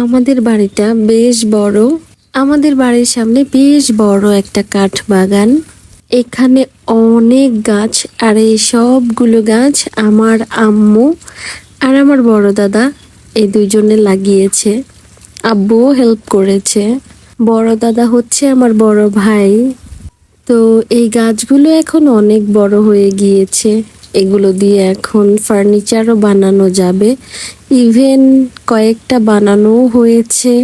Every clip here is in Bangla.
আমাদের বাড়িটা বেশ বড়। আমাদের বাড়ির সামনে বেশ বড় একটা কাঠ বাগান। এখানে অনেক গাছ আর এই সবগুলো গাছ আমার আম্মু আর আমার বড় দাদা এই দুজনে লাগিয়েছে। আব্বুও হেল্প করেছে। বড় দাদা হচ্ছে আমার বড় ভাই। তো এই গাছগুলো এখন অনেক বড় হয়ে গিয়েছে। এগুলো দিয়ে এখন ফার্নিচারও বানানো যাবে। ইভেন কয়েকটা বানানো হয়েছে।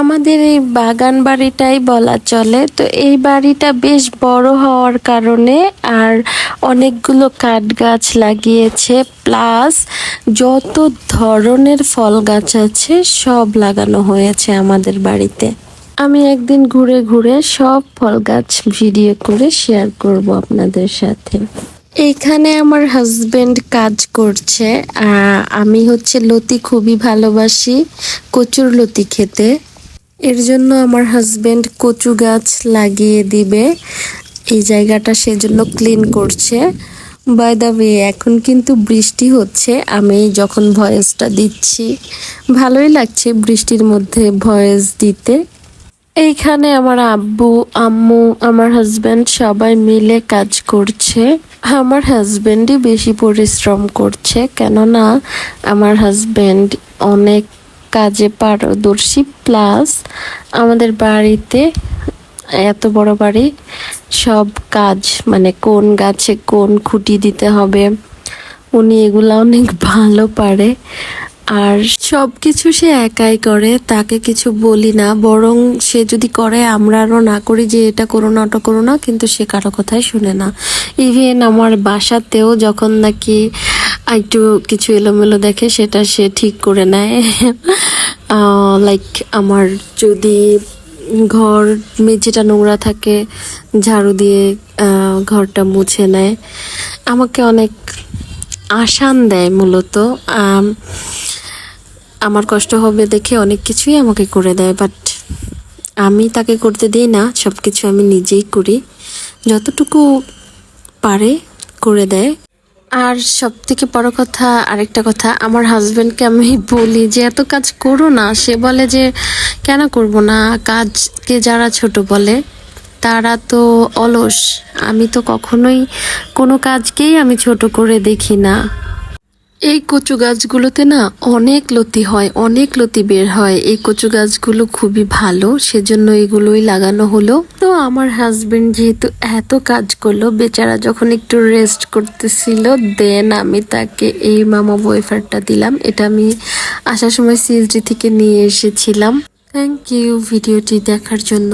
আমাদের এই বাগান বাড়িটাই বলা চলে। তো এই বাড়িটা বেশ বড় হওয়ার কারণে আর অনেকগুলো কাঠ গাছ লাগিয়েছে। প্লাস যত ধরনের ফল গাছ আছে, সব লাগানো হয়েছে আমাদের বাড়িতে। আমি একদিন ঘুরে ঘুরে সব ফল গাছ ভিডিও করে শেয়ার করব আপনাদের সাথে। এইখানে আমার হাজবেন্ড কাজ করছে আমি হচ্ছে লতি খুবই ভালোবাসি, কচুর লতি খেতে। এর জন্য আমার হাজবেন্ড কচু গাছ লাগিয়ে দিবে। এই জায়গাটা সেজন্য ক্লিন করছে। বাই দ্য ওয়ে এখন কিন্তু বৃষ্টি হচ্ছে, আমি যখন ভয়েসটা দিচ্ছি, ভালোই লাগছে বৃষ্টির মধ্যে ভয়েস দিতে। এইখানে আমার আব্বু, আম্মু, আমার হাজব্যান্ড সবাই মিলে কাজ করছে। আমার হাজব্যান্ডই বেশি পরিশ্রম করছে, কেননা আমার হাজব্যান্ড অনেক কাজে পারদর্শী। প্লাস আমাদের বাড়িতে এত বড় বাড়ি, সব কাজ মানে কোন গাছে কোন খুঁটি দিতে হবে, উনি এগুলা অনেক ভালো পারে। আর সব কিছু সে একাই করে, তাকে কিছু বলি না। বরং সে যদি করে, আমরা আরও না করি যে এটা করো না, ওটা করো না, কিন্তু সে কারও কথাই শুনে না। ইভেন আমার বাসাতেও যখন নাকি একটু কিছু এলোমেলো দেখে, সেটা সে ঠিক করে নেয়। লাইক আমার যদি ঘর, মেঝেটা নোংরা থাকে, ঝাড়ু দিয়ে ঘরটা মুছে নেয়। আমাকে অনেক আসান দেয় মূলত। আমার কষ্ট হবে দেখে অনেক কিছুই আমাকে করে দেয় বাট আমি তাকে করতে দিই না সব কিছু আমি নিজেই করি। যতটুকু পারে করে দেয়। আর সব থেকে বড় কথা, আরেকটা কথা, আমার হাজব্যান্ডকে আমি বলি যে, এত কাজ করো না। সে বলে যে, কেন করব না? কাজকে যারা ছোট বলে, তারা তো অলস। আমি তো কখনোই কোনো কাজকেই আমি ছোট করে দেখি না। এই কচু গাছগুলোতে না অনেক লতি হয়, অনেক লতি বের হয়। এই কচু গাছগুলো খুবই ভালো, সেজন্য এগুলোই লাগানো হলো। তো আমার হাজবেন্ড যেহেতু এত কাজ করল, বেচারা যখন একটু রেস্ট করতেছিল দেন আমি তাকে এই মামা ওয়েফারটা দিলাম। এটা আমি আসার সময় সিএসডি থেকে নিয়ে এসেছিলাম। থ্যাংক ইউ ভিডিওটি দেখার জন্য।